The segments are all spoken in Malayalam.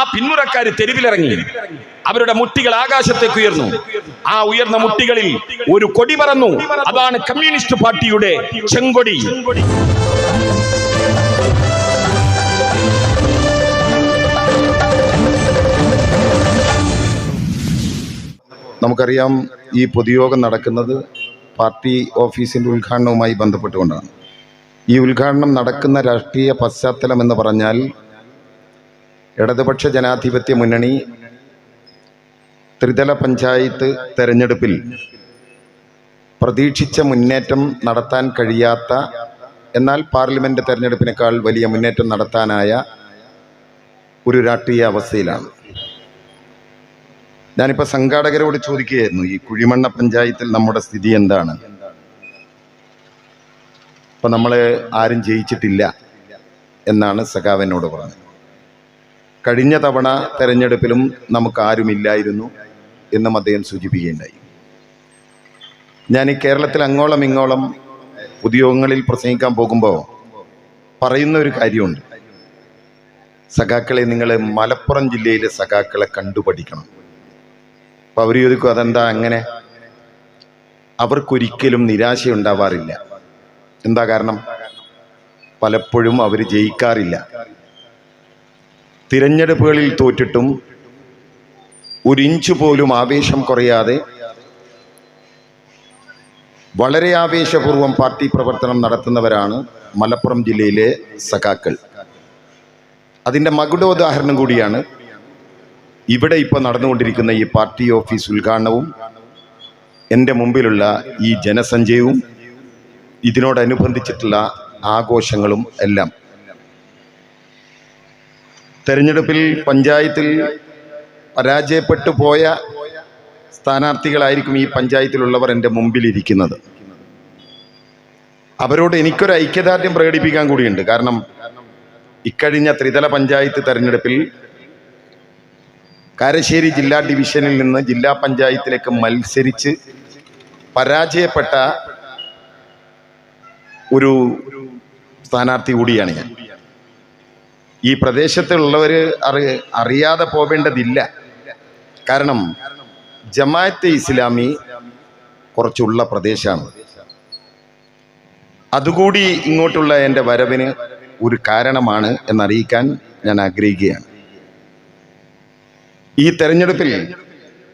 ആ പിന്മുറക്കാര് തെരുവിലിറങ്ങി. അവരുടെ മുട്ടികൾ ആകാശത്തേക്ക് ഉയർന്നു. ആ ഉയർന്ന മുട്ടികളിൽ ഒരു കൊടി പറന്നു. അതാണ് കമ്മ്യൂണിസ്റ്റ് പാർട്ടിയുടെ ചെങ്കൊടി. നമുക്കറിയാം ഈ പൊതുയോഗം നടക്കുന്നത് പാർട്ടി ഓഫീസിന്റെ ഉദ്ഘാടനവുമായി ബന്ധപ്പെട്ടുകൊണ്ടാണ്. ഈ ഉദ്ഘാടനം നടക്കുന്ന രാഷ്ട്രീയ പശ്ചാത്തലം എന്ന് പറഞ്ഞാൽ ഇടതുപക്ഷ ജനാധിപത്യ മുന്നണി ത്രിതല പഞ്ചായത്ത് തെരഞ്ഞെടുപ്പിൽ പ്രതീക്ഷിച്ച മുന്നേറ്റം നടത്താൻ കഴിയാത്ത എന്നാൽ പാർലമെന്റ് തെരഞ്ഞെടുപ്പിനേക്കാൾ വലിയ മുന്നേറ്റം നടത്താനായ ഒരു രാഷ്ട്രീയ അവസ്ഥയിലാണ്. ഞാനിപ്പോൾ സംഘാടകരോട് ചോദിക്കുകയായിരുന്നു ഈ കുഴിമണ്ണ പഞ്ചായത്തിൽ നമ്മുടെ സ്ഥിതി എന്താണ്? ഇപ്പം നമ്മൾ ആരും ജയിച്ചിട്ടില്ല എന്നാണ് സഖാവനോട് പറഞ്ഞത്. കഴിഞ്ഞ തവണ തെരഞ്ഞെടുപ്പിലും നമുക്ക് ആരുമില്ലായിരുന്നു എന്നും അദ്ദേഹം സൂചിപ്പിക്കുകയുണ്ടായി. ഞാൻ ഈ കേരളത്തിൽ അങ്ങോളം ഇങ്ങോളം ഉദ്യോഗങ്ങളിൽ പ്രസംഗിക്കാൻ പോകുമ്പോൾ പറയുന്ന ഒരു കാര്യമുണ്ട്. സഖാക്കളെ നിങ്ങൾ മലപ്പുറം ജില്ലയിലെ സഖാക്കളെ കണ്ടുപഠിക്കണം. അപ്പോൾ അവർ ചോദിക്കും അതെന്താ അങ്ങനെ? അവർക്കൊരിക്കലും നിരാശയുണ്ടാവാറില്ല. എന്താ കാരണം? പലപ്പോഴും അവർ ജയിക്കാറില്ല. തിരഞ്ഞെടുപ്പുകളിൽ തോറ്റിട്ടും ഒരു ഇഞ്ച് പോലും ആവേശം കുറയാതെ വളരെ ആവേശപൂർവം പാർട്ടി പ്രവർത്തനം നടത്തുന്നവരാണ് മലപ്പുറം ജില്ലയിലെ സഖാക്കൾ. അതിന്റെ മകുടോദാഹരണം കൂടിയാണ് ഇവിടെ ഇപ്പോൾ നടന്നുകൊണ്ടിരിക്കുന്ന ഈ പാർട്ടി ഓഫീസ് ഉദ്ഘാടനവും എന്റെ മുമ്പിലുള്ള ഈ ജനസഞ്ചയവും ഇതിനോടനുബന്ധിച്ചിട്ടുള്ള ആഘോഷങ്ങളും എല്ലാം. തെരഞ്ഞെടുപ്പിൽ പഞ്ചായത്തിൽ പരാജയപ്പെട്ടു പോയ സ്ഥാനാർത്ഥികളായിരിക്കും ഈ പഞ്ചായത്തിലുള്ളവർ എന്റെ മുമ്പിലിരിക്കുന്നത്. അവരോട് എനിക്കൊരു ഐക്യദാർഢ്യം പ്രകടിപ്പിക്കാൻ കൂടിയുണ്ട്. കാരണം ഇക്കഴിഞ്ഞ ത്രിതല പഞ്ചായത്ത് തെരഞ്ഞെടുപ്പിൽ കാരശ്ശേരി ജില്ലാ ഡിവിഷനിൽ നിന്ന് ജില്ലാ പഞ്ചായത്തിലേക്ക് മത്സരിച്ച് പരാജയപ്പെട്ട ഒരു സ്ഥാനാർത്ഥി കൂടിയാണ് ഞാൻ. ഈ പ്രദേശത്തുള്ളവർ അറി അറിയാതെ പോവേണ്ടതില്ല. കാരണം ജമാഅത്തെ ഇസ്ലാമി കുറച്ചുള്ള പ്രദേശമാണ് അതുകൂടി ഇങ്ങോട്ടുള്ള എന്റെ വരവിന് ഒരു കാരണമാണ് എന്നറിയിക്കാൻ ഞാൻ ആഗ്രഹിക്കുകയാണ്. ഈ തെരഞ്ഞെടുപ്പിൽ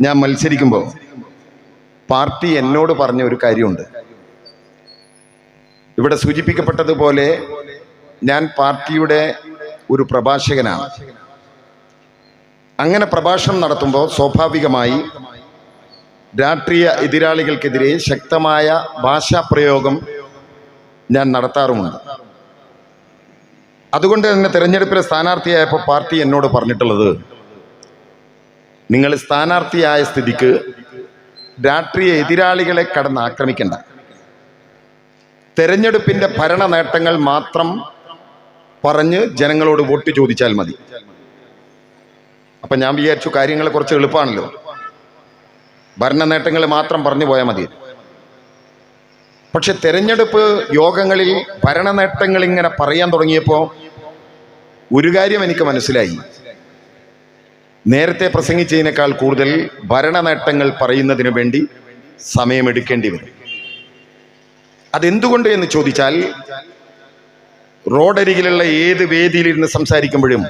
ഞാൻ മത്സരിക്കുമ്പോൾ പാർട്ടി എന്നോട് പറഞ്ഞ ഒരു കാര്യമുണ്ട്. ഇവിടെ സൂചിപ്പിക്കപ്പെട്ടതുപോലെ ഞാൻ പാർട്ടിയുടെ ഒരു പ്രഭാഷകനാണ്. അങ്ങനെ പ്രഭാഷണം നടത്തുമ്പോൾ സ്വാഭാവികമായി രാഷ്ട്രീയ എതിരാളികൾക്കെതിരെ ശക്തമായ ഭാഷാപ്രയോഗം ഞാൻ നടത്താറുമുണ്ട്. അതുകൊണ്ട് തന്നെ തിരഞ്ഞെടുപ്പിലെ സ്ഥാനാർത്ഥിയായപ്പോൾ പാർട്ടി എന്നോട് പറഞ്ഞിട്ടുള്ളത് നിങ്ങൾ സ്ഥാനാർത്ഥിയായ സ്ഥിതിക്ക് രാഷ്ട്രീയ എതിരാളികളെ കടന്ന് ആക്രമിക്കേണ്ട. തെരഞ്ഞെടുപ്പിന്റെ ഭരണ നേട്ടങ്ങൾ മാത്രം പറഞ്ഞ് ജനങ്ങളോട് വോട്ട് ചോദിച്ചാൽ മതി. അപ്പം ഞാൻ വിചാരിച്ചു കാര്യങ്ങൾ കുറച്ച് എളുപ്പമാണല്ലോ ഭരണ നേട്ടങ്ങൾ മാത്രം പറഞ്ഞു പോയാൽ മതി. പക്ഷെ തെരഞ്ഞെടുപ്പ് യോഗങ്ങളിൽ ഭരണ നേട്ടങ്ങൾ ഇങ്ങനെ പറയാൻ തുടങ്ങിയപ്പോൾ ഒരു കാര്യം എനിക്ക് മനസ്സിലായി. നേരത്തെ പ്രസംഗിച്ചതിനേക്കാൾ കൂടുതൽ ഭരണ നേട്ടങ്ങൾ പറയുന്നതിന് വേണ്ടി സമയമെടുക്കേണ്ടി വരും. അതെന്തുകൊണ്ട് എന്ന് ചോദിച്ചാൽ റോഡരികിലുള്ള ഏത് വേദിയിലിരുന്ന് സംസാരിക്കുമ്പോഴും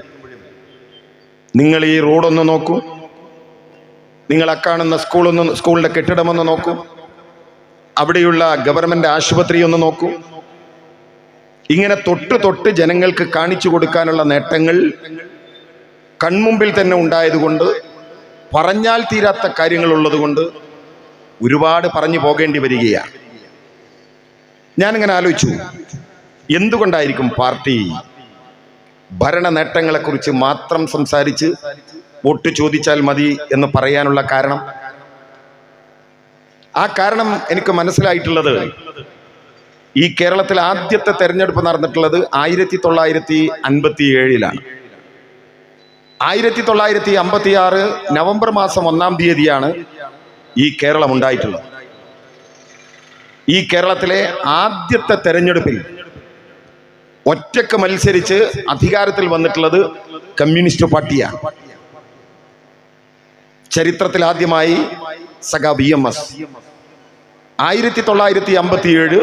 നിങ്ങൾ ഈ റോഡൊന്ന് നോക്കൂ. നിങ്ങൾ അക്കാണുന്ന സ്കൂളൊന്ന് സ്കൂളിന്റെ കെട്ടിടമൊന്ന് നോക്കൂ. അവിടെയുള്ള ഗവൺമെന്റ് ആശുപത്രി ഒന്ന് നോക്കൂ. ഇങ്ങനെ തൊട്ട് തൊട്ട് ജനങ്ങൾക്ക് കാണിച്ചു കൊടുക്കാനുള്ള നേട്ടങ്ങൾ കൺമുമ്പിൽ തന്നെ ഉണ്ടായതുകൊണ്ട് പറഞ്ഞാൽ തീരാത്ത കാര്യങ്ങളുള്ളത് കൊണ്ട് ഒരുപാട് പറഞ്ഞു പോകേണ്ടി വരികയാണ്. ഞാനിങ്ങനെ ആലോചിച്ചു. എന്തുകൊണ്ടായിരിക്കും പാർട്ടി ഭരണ നേട്ടങ്ങളെക്കുറിച്ച് മാത്രം സംസാരിച്ച് വോട്ട് ചോദിച്ചാൽ മതി എന്ന് പറയാനുള്ള കാരണം? ആ കാരണം എനിക്ക് മനസ്സിലായിട്ടുള്ളത് ഈ കേരളത്തിൽ ആദ്യത്തെ തെരഞ്ഞെടുപ്പ് നടന്നിട്ടുള്ളത് ആയിരത്തി തൊള്ളായിരത്തി അൻപത്തി ഏഴിലാണ് ആയിരത്തി തൊള്ളായിരത്തി അമ്പത്തി ആറ് നവംബർ മാസം ഒന്നാം തീയതിയാണ് ഈ കേരളം ഉണ്ടായിട്ടുള്ളത് ഈ കേരളത്തിലെ ആദ്യത്തെ തെരഞ്ഞെടുപ്പിൽ ഒറ്റയ്ക്ക് മത്സരിച്ച് അധികാരത്തിൽ വന്നിട്ടുള്ളത് കമ്മ്യൂണിസ്റ്റ് പാർട്ടിയാണ് ചരിത്രത്തിൽ ആദ്യമായി സഗ ബി എം എസ്. ആയിരത്തി തൊള്ളായിരത്തി അമ്പത്തിയേഴ്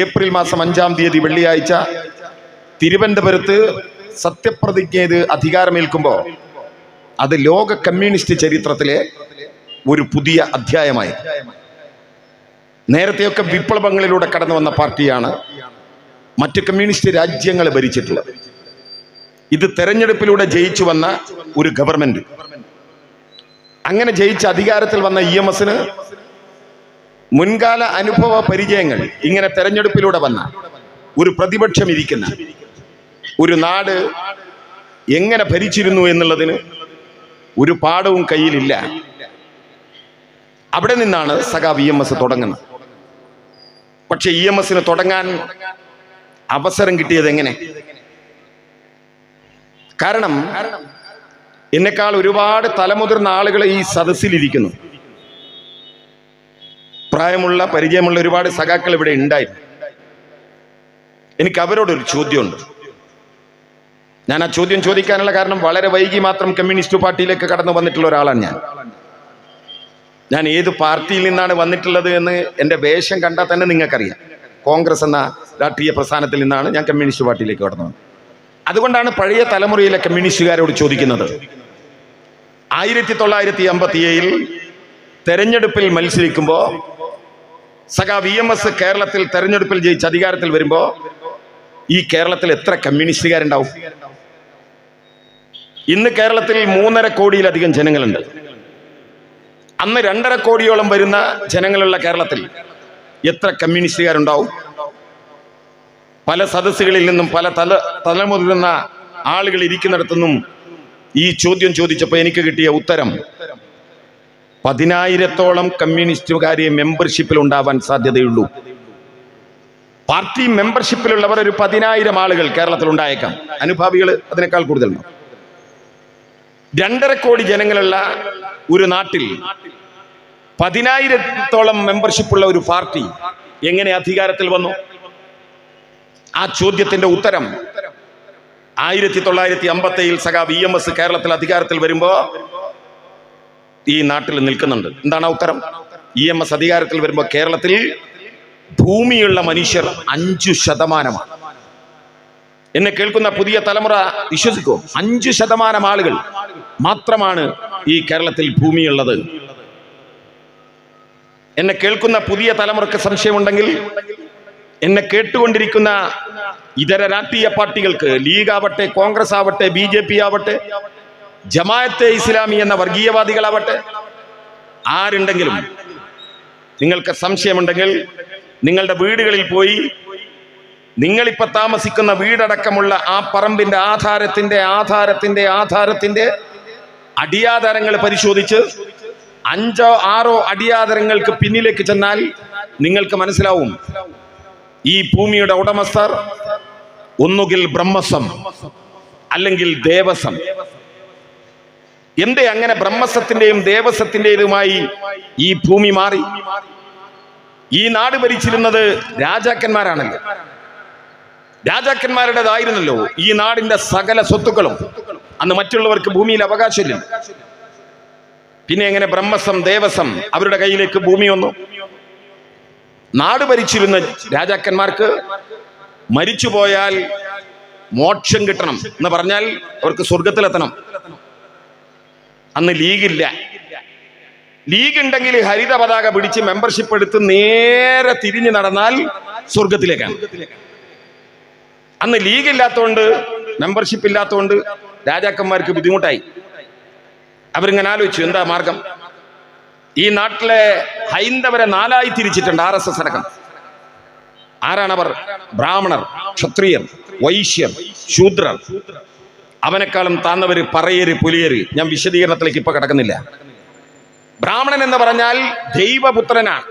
ഏപ്രിൽ മാസം അഞ്ചാം തീയതി വെള്ളിയാഴ്ച തിരുവനന്തപുരത്ത് സത്യപ്രതിജ്ഞ ചെയ്ത് അധികാരമേൽക്കുമ്പോൾ അത് ലോക കമ്മ്യൂണിസ്റ്റ് ചരിത്രത്തിലെ ഒരു പുതിയ അധ്യായമായി. നേരത്തെയൊക്കെ വിപ്ലവങ്ങളിലൂടെ കടന്നു വന്ന പാർട്ടിയാണ് മറ്റ് കമ്മ്യൂണിസ്റ്റ് രാജ്യങ്ങൾ ഭരിച്ചിട്ടുള്ളത്. ഇത് തെരഞ്ഞെടുപ്പിലൂടെ ജയിച്ചു വന്ന ഒരു ഗവൺമെന്റ് അങ്ങനെ ജയിച്ച അധികാരത്തിൽ വന്ന ഇ എം എസിന് മുൻകാല അനുഭവ പരിചയങ്ങൾ ഇങ്ങനെ തെരഞ്ഞെടുപ്പിലൂടെ വന്ന ഒരു പ്രതിപക്ഷം ഇരിക്കുന്ന ഒരു നാട് എങ്ങനെ ഭരിച്ചിരുന്നു എന്നുള്ളതിന് ഒരു പാഠവും കയ്യിലില്ല. അവിടെ നിന്നാണ് സഖാ വി എം എസ് തുടങ്ങുന്നത്. പക്ഷെ ഇ എം എസിന് തുടങ്ങാൻ അവസരം കിട്ടിയത് എങ്ങനെ? കാരണം എന്നെക്കാൾ ഒരുപാട് തലമുതിർന്ന ആളുകൾ ഈ സദസ്സിലിരിക്കുന്നു. പ്രായമുള്ള പരിചയമുള്ള ഒരുപാട് സഖാക്കൾ ഇവിടെ ഉണ്ടായിരുന്നു. എനിക്ക് അവരോടൊരു ചോദ്യമുണ്ട്. ഞാൻ ആ ചോദ്യം ചോദിക്കാനുള്ള കാരണം വളരെ വൈകി മാത്രം കമ്മ്യൂണിസ്റ്റ് പാർട്ടിയിലേക്ക് കടന്നു വന്നിട്ടുള്ള ഒരാളാണ് ഞാൻ. ഞാൻ ഏത് പാർട്ടിയിൽ നിന്നാണ് വന്നിട്ടുള്ളത് എന്ന് എന്റെ വേഷം കണ്ടാൽ തന്നെ നിങ്ങൾക്കറിയാം. കോൺഗ്രസ് എന്ന രാഷ്ട്രീയ പ്രസ്ഥാനത്തിൽ നിന്നാണ് ഞാൻ കമ്മ്യൂണിസ്റ്റ് പാർട്ടിയിലേക്ക് കടന്നത്. അതുകൊണ്ടാണ് പഴയ തലമുറയിലെ കമ്മ്യൂണിസ്റ്റുകാരോട് ചോദിക്കുന്നത്. ആയിരത്തി തൊള്ളായിരത്തി അമ്പത്തി ഏഴിൽ തെരഞ്ഞെടുപ്പിൽ മത്സരിക്കുമ്പോൾ സഖാ വി എം എസ് കേരളത്തിൽ തെരഞ്ഞെടുപ്പിൽ ജയിച്ച് അധികാരത്തിൽ വരുമ്പോൾ ഈ കേരളത്തിൽ എത്ര കമ്മ്യൂണിസ്റ്റുകാരുണ്ടാവും? ഇന്ന് കേരളത്തിൽ മൂന്നര കോടിയിലധികം ജനങ്ങളുണ്ട്. അന്ന് രണ്ടര കോടിയോളം വരുന്ന ജനങ്ങളുള്ള കേരളത്തിൽ എത്ര കമ്മ്യൂണിസ്റ്റുകാരുണ്ടാവും? പല സദസ്സുകളിൽ നിന്നും പല തല തലമുതിരുന്ന ആളുകൾ ഇരിക്കുന്നിടത്തുനിന്നും ഈ ചോദ്യം ചോദിച്ചപ്പോൾ എനിക്ക് കിട്ടിയ ഉത്തരം പതിനായിരത്തോളം കമ്മ്യൂണിസ്റ്റുകാരെ മെമ്പർഷിപ്പിൽ ഉണ്ടാവാൻ സാധ്യതയുള്ളൂ. പാർട്ടി മെമ്പർഷിപ്പിലുള്ളവർ ഒരു പതിനായിരം ആളുകൾ കേരളത്തിൽ ഉണ്ടായേക്കാം. അനുഭാവികൾ അതിനേക്കാൾ കൂടുതലുണ്ടാവും രണ്ടര കോടി ജനങ്ങളുള്ള ഒരു നാട്ടിൽ പതിനായിരത്തോളം മെമ്പർഷിപ്പുള്ള ഒരു പാർട്ടി എങ്ങനെ അധികാരത്തിൽ വന്നു? ആ ചോദ്യത്തിന്റെ ഉത്തരം ആയിരത്തി തൊള്ളായിരത്തി അമ്പത്തേഴിൽ സഖാ വി എം എസ് കേരളത്തിൽ അധികാരത്തിൽ വരുമ്പോ ഈ നാട്ടിൽ നിൽക്കുന്നുണ്ട്. എന്താണ് ഉത്തരം? ഇ എം എസ് അധികാരത്തിൽ വരുമ്പോൾ കേരളത്തിൽ ഭൂമിയുള്ള മനുഷ്യർ അഞ്ചു ശതമാനമാണ്. എന്നെ കേൾക്കുന്ന പുതിയ തലമുറ വിശ്വസിക്കും അഞ്ചു ശതമാനം ആളുകൾ മാത്രമാണ് ഈ കേരളത്തിൽ ഭൂമിയുള്ളത്. എന്നെ കേൾക്കുന്ന പുതിയ തലമുറയ്ക്ക് സംശയമുണ്ടെങ്കിൽ എന്നെ കേട്ടുകൊണ്ടിരിക്കുന്ന ഇതര രാഷ്ട്രീയ പാർട്ടികൾക്ക് ലീഗ് ആവട്ടെ കോൺഗ്രസ് ആവട്ടെ ബി ജെ പി ആവട്ടെ ജമാഅത്തെ ഇസ്ലാമി എന്ന വർഗീയവാദികളാവട്ടെ ആരുണ്ടെങ്കിലും നിങ്ങൾക്ക് സംശയമുണ്ടെങ്കിൽ നിങ്ങളുടെ വീടുകളിൽ പോയി നിങ്ങളിപ്പോ താമസിക്കുന്ന വീടടക്കമുള്ള ആ പറമ്പിന്റെ ആധാരത്തിന്റെ ആധാരത്തിന്റെ ആധാരത്തിന്റെ അടിയാധാരങ്ങൾ പരിശോധിച്ച് അഞ്ചോ ആറോ അടിയാദരങ്ങൾക്ക് പിന്നിലേക്ക് ചെന്നാൽ നിങ്ങൾക്ക് മനസ്സിലാവും. ഈ ഭൂമിയുടെ ഉടമസ്ഥർ ഒന്നുകിൽ ബ്രഹ്മസം അല്ലെങ്കിൽ ദേവസം എന്തേ അങ്ങനെ ബ്രഹ്മസത്തിന്റെയും ദേവസത്തിന്റേതുമായി ഈ ഭൂമി മാറി? ഈ നാട് ഭരിച്ചിരുന്നത് രാജാക്കന്മാരാണല്ലോ. രാജാക്കന്മാരുടേതായിരുന്നല്ലോ ഈ നാടിന്റെ സകല സ്വത്തുക്കളും. അന്ന് മറ്റുള്ളവർക്ക് ഭൂമിയിൽ അവകാശമില്ല. പിന്നെ എങ്ങനെ ബ്രഹ്മസം ദേവസം അവരുടെ കയ്യിലേക്ക് ഭൂമി വന്നു. നാട് ഭരിച്ചിരുന്ന രാജാക്കന്മാർക്ക് മരിച്ചു പോയാൽ മോക്ഷം കിട്ടണം എന്ന് പറഞ്ഞാൽ അവർക്ക് സ്വർഗത്തിലെത്തണം അന്ന് ലീഗില്ല. ലീഗ് ഉണ്ടെങ്കിൽ ഹരിത പതാക പിടിച്ച് മെമ്പർഷിപ്പ് എടുത്ത് നേരെ തിരിഞ്ഞു നടന്നാൽ സ്വർഗത്തിലേക്കാണ് അന്ന് ലീഗ് ഇല്ലാത്തതുകൊണ്ട് മെമ്പർഷിപ്പ് ഇല്ലാത്തതുകൊണ്ട് രാജാക്കന്മാർക്ക് ബുദ്ധിമുട്ടായി. അവരിങ്ങനെ ആലോചിച്ചു എന്താ മാർഗം? ഈ നാട്ടിലെ ഹൈന്ദവരെ നാലായി തിരിച്ചിട്ടുണ്ട് ആർ എസ് എസ് അടക്കം. ആരാണവർ? ബ്രാഹ്മണർ ക്ഷത്രിയർ വൈശ്യർ ശൂദ്രർ. അവനെക്കാളും താന്നവര് പറയര് പുലിയര്. ഞാൻ വിശദീകരണത്തിലേക്ക് ഇപ്പൊ കിടക്കുന്നില്ല. ബ്രാഹ്മണൻ എന്ന് പറഞ്ഞാൽ ദൈവപുത്രനാണ്.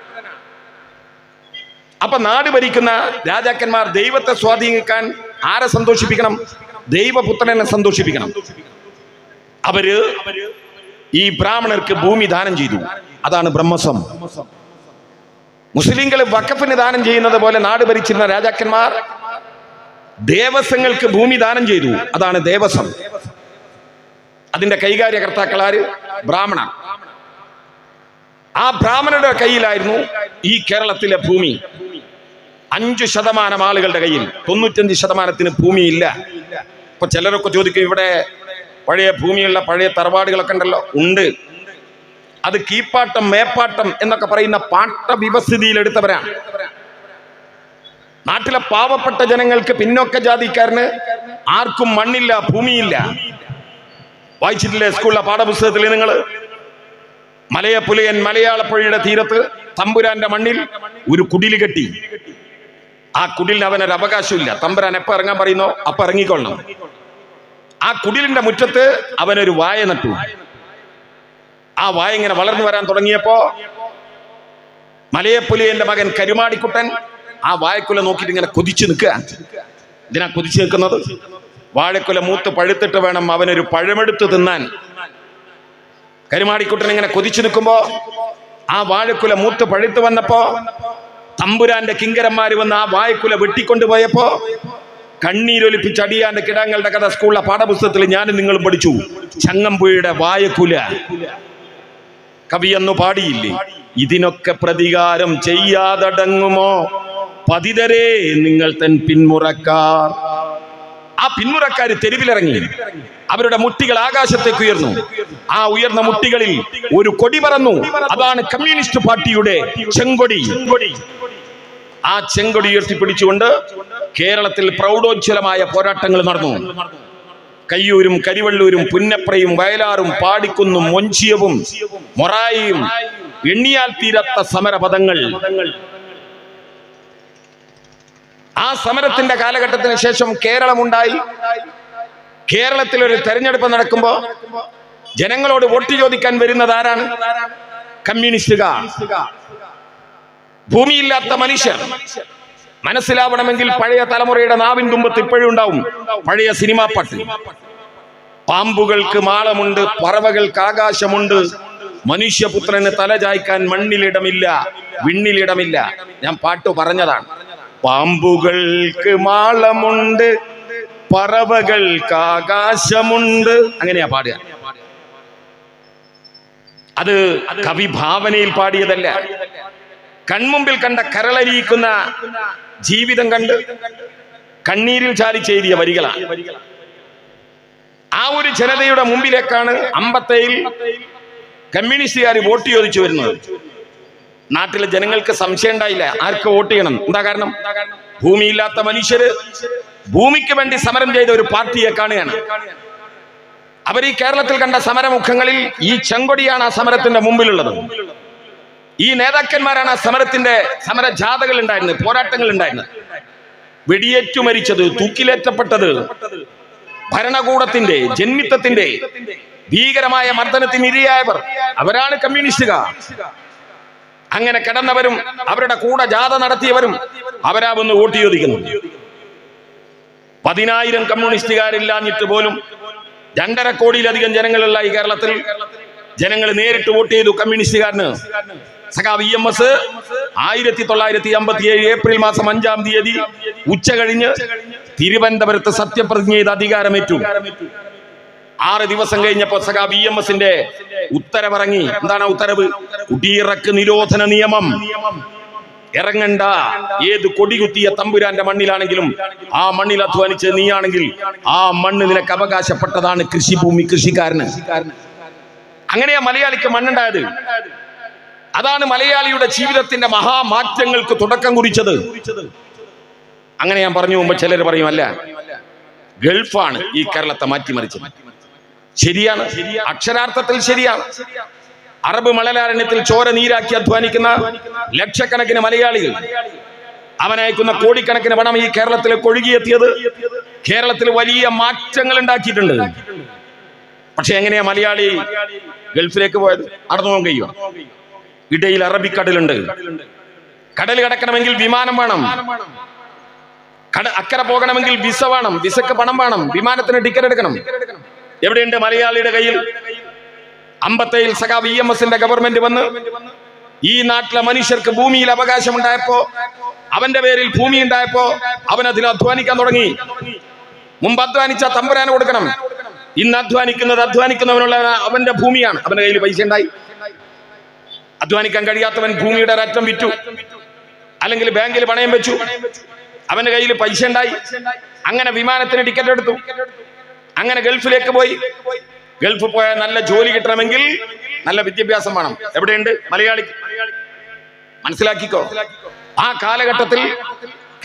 അപ്പൊ നാട് ഭരിക്കുന്ന രാജാക്കന്മാർ ദൈവത്തെ സ്വാധീനിക്കാൻ ആരെ സന്തോഷിപ്പിക്കണം? ദൈവപുത്രനെ സന്തോഷിപ്പിക്കണം. അവർ ഈ ബ്രാഹ്മണർക്ക് ഭൂമി ദാനം ചെയ്തു. അതാണ് ബ്രഹ്മസം. മുസ്ലിങ്ങൾ വക്കഫിന് ദാനം ചെയ്യുന്നത് പോലെ നാട് ഭരിച്ചിരുന്ന രാജാക്കന്മാർ ദേവസ്വങ്ങൾക്ക് ഭൂമി ദാനം ചെയ്തു. അതാണ് ദേവസ്വം. അതിന്റെ കൈകാര്യകർത്താക്കളാര് ബ്രാഹ്മണ ആ ബ്രാഹ്മണരുടെ കയ്യിലായിരുന്നു ഈ കേരളത്തിലെ ഭൂമി. അഞ്ചു ശതമാനം ആളുകളുടെ കയ്യിൽ. തൊണ്ണൂറ്റഞ്ച് ശതമാനത്തിന് ഇല്ല ഇപ്പൊ ചിലരൊക്കെ ചോദിക്കും ഇവിടെ പഴയ ഭൂമിയുള്ള പഴയ തറവാടുകളൊക്കെ ഉണ്ടല്ലോ ഉണ്ട്. അത് കീപ്പാട്ടം മേപ്പാട്ടം എന്നൊക്കെ പറയുന്ന പാട്ട വിവസ്ഥിതിയിൽ എടുത്തവരാണ്. നാട്ടിലെ പാവപ്പെട്ട ജനങ്ങൾക്ക് പിന്നോക്ക ജാതിക്കാരന് ആർക്കും മണ്ണില്ല ഭൂമിയില്ല. വായിച്ചിട്ടില്ലേ സ്കൂളിലെ പാഠപുസ്തകത്തിൽ നിങ്ങൾ മലയപ്പുലയൻ മലയാളപ്പുഴയുടെ തീരത്ത് തമ്പുരാന്റെ മണ്ണിൽ ഒരു കുടിൽ കെട്ടി. ആ കുടിലിന് അവനൊരു അവകാശമില്ല തമ്പുരാൻ എപ്പോ ഇറങ്ങാൻ പറയുന്നോ? അപ്പൊ ഇറങ്ങിക്കൊള്ളണം. ആ കുടിലിന്റെ മുറ്റത്ത് അവനൊരു വായ നട്ടു. ആ വായ ഇങ്ങനെ വളർന്നു വരാൻ തുടങ്ങിയപ്പോ മലയപ്പുലിയന്റെ മകൻ കരുമാടിക്കുട്ടൻ ആ വായക്കുല നോക്കിയിട്ട് ഇങ്ങനെ കൊതിച്ചു നിൽക്കുക. ഇതിനാ കൊതിച്ചു നിൽക്കുന്നത്? വാഴക്കുല മൂത്ത് പഴുത്തിട്ട് വേണം അവനൊരു പഴമെടുത്ത് തിന്നാൻ. കരുമാടിക്കുട്ടൻ ഇങ്ങനെ കൊതിച്ചു നിൽക്കുമ്പോ ആ വാഴക്കുല മൂത്ത് പഴുത്ത് വന്നപ്പോ തമ്പുരാന്റെ കിങ്കരന്മാര് വന്ന് ആ വാഴക്കുല വെട്ടിക്കൊണ്ടുപോയപ്പോ കണ്ണീരൊലിപ്പിച്ച് അടിയാന്റെ കിടങ്ങളുടെ കഥ സ്കൂളിലെ പാഠപുസ്തകത്തിൽ ഞാനും നിങ്ങളും പഠിച്ചു. ചങ്ങമ്പുഴയുടെ വായക്കുല. കവിയെന്നു പാടിയില്ലേ? ഇതിനൊക്കെ പ്രതികാരം ചെയ്യാതടങ്ങുമോ? പതിതരേ നിങ്ങൾ തൻ പിന്മുറക്കാർ. ആ പിന്മുറക്കാര് തെരുവിലിറങ്ങി. അവരുടെ മുട്ടികൾ ആകാശത്തേക്ക് ഉയർന്നു. ആ ഉയർന്ന മുട്ടികളിൽ ഒരു കൊടി പറന്നു. അതാണ് കമ്മ്യൂണിസ്റ്റ് പാർട്ടിയുടെ ചെങ്കൊടി. ആ ചെങ്കൊടി ഉയർത്തിപ്പിടിച്ചുകൊണ്ട് കേരളത്തിൽ പ്രൗഢോജ്വലമായ പോരാട്ടങ്ങൾ നടന്നു. കയ്യൂരും കരിവള്ളൂരും പുന്നപ്രയും വയലാറും പാടിക്കുന്നും മൊഞ്ചിയവും മൊറായിയും എണ്ണിയാൽ തീരാത്ത സമരപദങ്ങൾ ആ സമരത്തിന്റെ കാലഘട്ടത്തിന് ശേഷം കേരളമുണ്ടായി. കേരളത്തിൽ ഒരു തെരഞ്ഞെടുപ്പ് നടക്കുമ്പോ ജനങ്ങളോട് വോട്ട് ചോദിക്കാൻ വരുന്നത് ആരാണ് കമ്മ്യൂണിസ്റ്റുകാർ. ഭൂമിയില്ലാത്ത മനുഷ്യർ മനസ്സിലാവണമെങ്കിൽ പഴയ തലമുറയുടെ നാവിൻ തുമ്പത്ത് ഇപ്പോഴും ഉണ്ടാവും. പഴയ സിനിമാ പാട്ട്. പാമ്പുകൾക്ക് മാളമുണ്ട് പറവകൾക്ക് ആകാശമുണ്ട്. മനുഷ്യപുത്രന് തലചായ്ക്കാൻ മണ്ണിലിടമില്ല വിണ്ണിലിടമില്ല. ഞാൻ പാട്ട് പറഞ്ഞതാണ്. പാമ്പുകൾക്ക് മാളമുണ്ട് പറവകൾക്ക് ആകാശമുണ്ട്. അങ്ങനെയാ പാടുക. അത് കവി ഭാവനയിൽ പാടിയതല്ല. കൺമുമ്പിൽ കണ്ട കരളരിയിക്കുന്ന ജീവിതം കണ്ട് കണ്ണീരിൽ ചാലിച്ചെഴുതിയ വരികളാണ്. ആ ഒരു ജനതയുടെ മുമ്പിലേക്കാണ് അമ്പത്തേയിൽ കമ്മ്യൂണിസ്റ്റുകാർ വോട്ട് ചോദിച്ചു വരുന്നത്. നാട്ടിലെ ജനങ്ങൾക്ക് സംശയം ഉണ്ടായില്ല. ആർക്ക് വോട്ട് ചെയ്യണം? എന്താ കാരണം? ഭൂമിയില്ലാത്ത മനുഷ്യര് ഭൂമിക്ക് വേണ്ടി സമരം ചെയ്ത ഒരു പാർട്ടിയെ കാണുകയാണ്. അവർ ഈ കേരളത്തിൽ കണ്ട സമരമുഖങ്ങളിൽ ഈ ചെങ്കൊടിയാണ് ആ സമരത്തിന്റെ മുമ്പിലുള്ളത്. ഈ നേതാക്കന്മാരാണ് ആ സമരത്തിന്റെ സമര ജാഥകൾ ഉണ്ടായിരുന്നത് പോരാട്ടങ്ങൾ ഉണ്ടായിരുന്നത്. വെടിയേറ്റു മരിച്ചത് തൂക്കിലേറ്റപ്പെട്ടത് ഭരണകൂടത്തിന്റെ ജന്മിത്തത്തിന്റെ ഭീകരമായ മർദ്ദനത്തിന് ഇരയായവർ. അവരാണ് കമ്മ്യൂണിസ്റ്റുകാർ. അങ്ങനെ കിടന്നവരും അവരുടെ കൂടെ ജാഥ നടത്തിയവരും അവരാ വന്ന് വോട്ട് ചോദിക്കുന്നു. പതിനായിരം കമ്മ്യൂണിസ്റ്റുകാരില്ലാഞ്ഞിട്ട് പോലും രണ്ടര കോടിയിലധികം ജനങ്ങളുള്ള ഈ കേരളത്തിൽ ജനങ്ങൾ നേരിട്ട് വോട്ട് ചെയ്തു കമ്മ്യൂണിസ്റ്റുകാരന്. സഖാവ് ഇ എം എസ് ആയിരത്തി തൊള്ളായിരത്തി അമ്പത്തി ഏഴ് ഏപ്രിൽ മാസം അഞ്ചാം തീയതി ഉച്ച കഴിഞ്ഞ് തിരുവനന്തപുരത്ത് സത്യപ്രതിജ്ഞ ചെയ്ത് അധികാരമേറ്റു. ആറ് ദിവസം കഴിഞ്ഞപ്പോ സഖാവ് ഇ എം എസിന്റെ ഉത്തരവിറങ്ങി. എന്താണ് ഉത്തരവ്? കുടിയിറക്ക് നിരോധന നിയമം. ഇറങ്ങണ്ട. ഏത് കൊടികുത്തിയ തമ്പുരാന്റെ മണ്ണിലാണെങ്കിലും ആ മണ്ണിൽ അധ്വാനിച്ച് നീയാണെങ്കിൽ ആ മണ്ണ് നിനക്ക് അവകാശപ്പെട്ടതാണ് കൃഷിഭൂമി കൃഷിക്കാരന്. അങ്ങനെയാ മലയാളിക്ക് മണ്ണുണ്ടായത്. അതാണ് മലയാളിയുടെ ജീവിതത്തിന്റെ മഹാമാറ്റങ്ങൾക്ക് തുടക്കം കുറിച്ചത്. അങ്ങനെ ഞാൻ പറഞ്ഞു മുമ്പ് ചിലർ പറയും അല്ല ഗൾഫാണ് ഈ കേരളത്തെ മാറ്റിമറിച്ചത്. ശരിയാണ് അക്ഷരാർത്ഥത്തിൽ ശരിയാണ്. അറബ് മണലാരണ്യത്തിൽ ചോര നീരാക്കി അധ്വാനിക്കുന്ന ലക്ഷക്കണക്കിന് മലയാളികൾ അവനയക്കുന്ന കോടിക്കണക്കിന് പണം ഈ കേരളത്തിലേക്ക് ഒഴുകിയെത്തിയത് കേരളത്തിൽ വലിയ മാറ്റങ്ങൾ ഉണ്ടാക്കിയിട്ടുണ്ട്. പക്ഷെ എങ്ങനെയാ മലയാളി ഗൾഫിലേക്ക് പോയത്? നടന്നു പോകാൻ കഴിയുമോ ഇടയിൽ അറബിക്കടലുണ്ട്. കടൽ കടക്കണമെങ്കിൽ വിമാനം വേണം. കട അക്കരെ പോകണമെങ്കിൽ വിസ വേണം. വിസക്ക് പണം വേണം. വിമാനത്തിന് ടിക്കറ്റ് എടുക്കണം. എവിടെയുണ്ട് മലയാളിയുടെ കയ്യിൽ? അമ്പത്തയിൽ സഖാവ് ഇ എം എസിന്റെ ഗവൺമെന്റ് വന്ന് ഈ നാട്ടിലെ മനുഷ്യർക്ക് ഭൂമിയിൽ അവകാശമുണ്ടായപ്പോ അവന്റെ പേരിൽ ഭൂമി ഉണ്ടായപ്പോ അവൻ അതിൽ അധ്വാനിക്കാൻ തുടങ്ങി. മുമ്പ് അധ്വാനിച്ച തമ്പുരാന് കൊടുക്കണം. ഇന്ന് അധ്വാനിക്കുന്നത് അധ്വാനിക്കുന്നവനുള്ള അവന്റെ ഭൂമിയാണ്. അവന്റെ കയ്യിൽ പൈസ ഉണ്ടായി. അധ്വാനിക്കാൻ കഴിയാത്തവൻ ഭൂമിയുടെ ഒരറ്റം വിറ്റു. അല്ലെങ്കിൽ ബാങ്കിൽ പണയം വെച്ചു. അവന്റെ കയ്യിൽ പൈസ ഉണ്ടായി. അങ്ങനെ വിമാനത്തിന് ടിക്കറ്റ് എടുത്തു. അങ്ങനെ ഗൾഫിലേക്ക് പോയി. ഗൾഫ് പോയാൽ നല്ല ജോലി കിട്ടണമെങ്കിൽ നല്ല വിദ്യാഭ്യാസം വേണം. എവിടെയുണ്ട്? മലയാളി. മനസ്സിലാക്കിക്കോ. ആ കാലഘട്ടത്തിൽ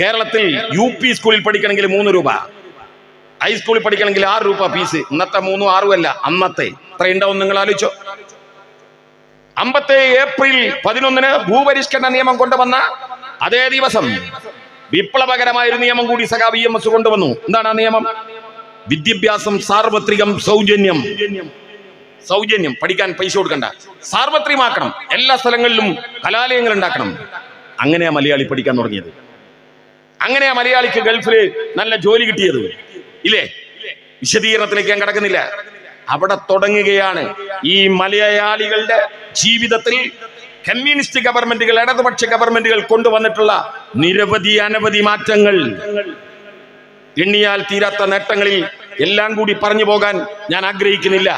കേരളത്തിൽ യു പി സ്കൂളിൽ പഠിക്കണമെങ്കിൽ മൂന്ന് രൂപ. ഹൈസ്കൂളിൽ പഠിക്കണമെങ്കിൽ ആറ് രൂപ ഫീസ്. ഇന്നത്തെ മൂന്നും ആറും അല്ല അന്നത്തെ. എത്ര ഉണ്ടാവും നിങ്ങൾ ആലോചിച്ചോ. അമ്പത്തെ ഏപ്രിൽ പതിനൊന്നിന് ഭൂപരിഷ്കരണ നിയമം കൊണ്ടുവന്ന അതേ ദിവസം വിപ്ലവകരമായ ഒരു നിയമം കൂടി സഖാ വി എം എസ് കൊണ്ടുവന്നു. എന്താണ് ആ നിയമം? വിദ്യാഭ്യാസം സാർവത്രികം സൗജന്യം. സൗജന്യം. പഠിക്കാൻ പൈസ കൊടുക്കണ്ട. സാർവത്രികമാക്കണം. എല്ലാ സ്ഥലങ്ങളിലും കലാലയങ്ങൾ ഉണ്ടാക്കണം. അങ്ങനെയാ മലയാളി പഠിക്കാൻ തുടങ്ങിയത്. അങ്ങനെയാ മലയാളിക്ക് ഗൾഫിൽ നല്ല ജോലി കിട്ടിയത്. ഇല്ലേ? വിശദീകരണത്തിലേക്ക് ഞാൻ കിടക്കുന്നില്ല. അവിടെ തുടങ്ങുകയാണ്. ഈ മലയാളികളുടെ ജീവിതത്തിൽ കമ്മ്യൂണിസ്റ്റ് ഗവൺമെന്റുകൾ ഇടതുപക്ഷ ഗവൺമെന്റുകൾ കൊണ്ടുവന്നിട്ടുള്ള നിരവധി അനവധി മാറ്റങ്ങൾ. എണ്ണിയാൽ തീരാത്ത നേട്ടങ്ങളിൽ എല്ലാം കൂടി പറഞ്ഞു പോകാൻ ഞാൻ ആഗ്രഹിക്കുന്നില്ല.